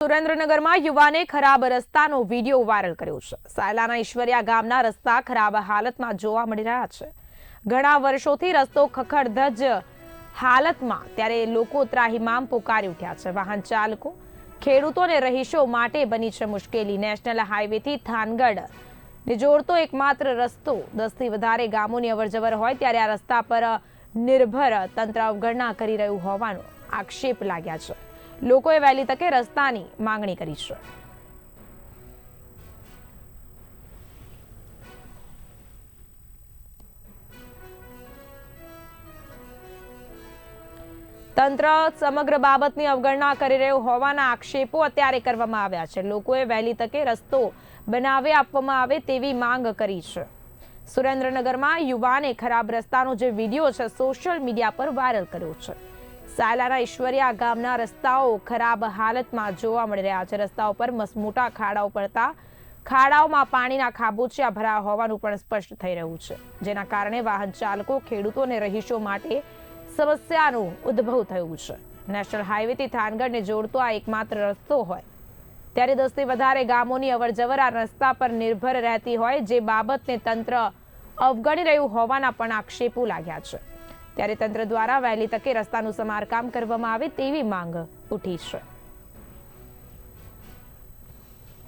સુરેન્દ્રનગરમાં યુવાને ખરાબ રસ્તાનો વીડિયો વાયરલ કર્યો છે. સાયલાના ઈશ્વરિયા ગામના રસ્તા ખરાબ હાલતમાં જોવા મળી રહ્યા છે. ઘણા વર્ષોથી રસ્તો ખખડધજ હાલતમાં ત્યારે લોકો ત્રાહિમામ પોકારી ઉઠ્યા છે. વાહન ચાલકો, ખેડૂતો અને રહીશો માટે બની છે મુશ્કેલી. નેશનલ હાઈવેથી થાનગઢ ને જોડતો એકમાત્ર રસ્તો દસથી વધારે ગામોની અવરજવર હોય ત્યારે આ રસ્તા પર નિર્ભર તંત્ર અવગણના કરી રહ્યું હોવાનો આક્ષેપ લાગ્યા છે. લોકોએ વહેલી તકે રસ્તાની માંગણી કરી છે. તંત્ર સમગ્ર બાબતની અવગણના કરી રહ્યું હોવાના આક્ષેપો અત્યારે કરવામાં આવ્યા છે. લોકોએ વહેલી તકે રસ્તો બનાવી આપવામાં આવે તેવી માંગ કરી છે. સુરેન્દ્રનગરમાં યુવાને ખરાબ રસ્તાનો જે વીડિયો છે સોશિયલ મીડિયા પર વાયરલ કર્યો છે. સાયલાના ઈશ્વરિયા ગામના રસ્તાઓ ખરાબ હાલતમાં જોવા મળી રહ્યા છે. રસ્તાઓ પર મસમોટા ખાડાઓ પડતા ખાડાઓમાં પાણીના ખાબોચિયા ભરાયા હોવાનું પણ સ્પષ્ટ થઈ રહ્યું છે. જેના કારણે વાહન ચાલકો, ખેડૂતો અને રહીશો માટે સમસ્યાનું ઉદ્ભવ થયું છે. નેશનલ હાઈવેથી થાનગઢને જોડતો આ એકમાત્ર રસ્તો હોય. ત્યારે દસથી વધારે ગામોની અવરજવર આ રસ્તા પર નિર્ભર રહેતી હોય, જે બાબતને તંત્ર અવગણી રહ્યું હોવાના પણ આક્ષેપો લાગ્યા છે. ત્યારે તંત્ર દ્વારા વહેલી તકે રસ્તાનું સમારકામ કરવામાં આવે તેવી માંગ ઉઠી છે.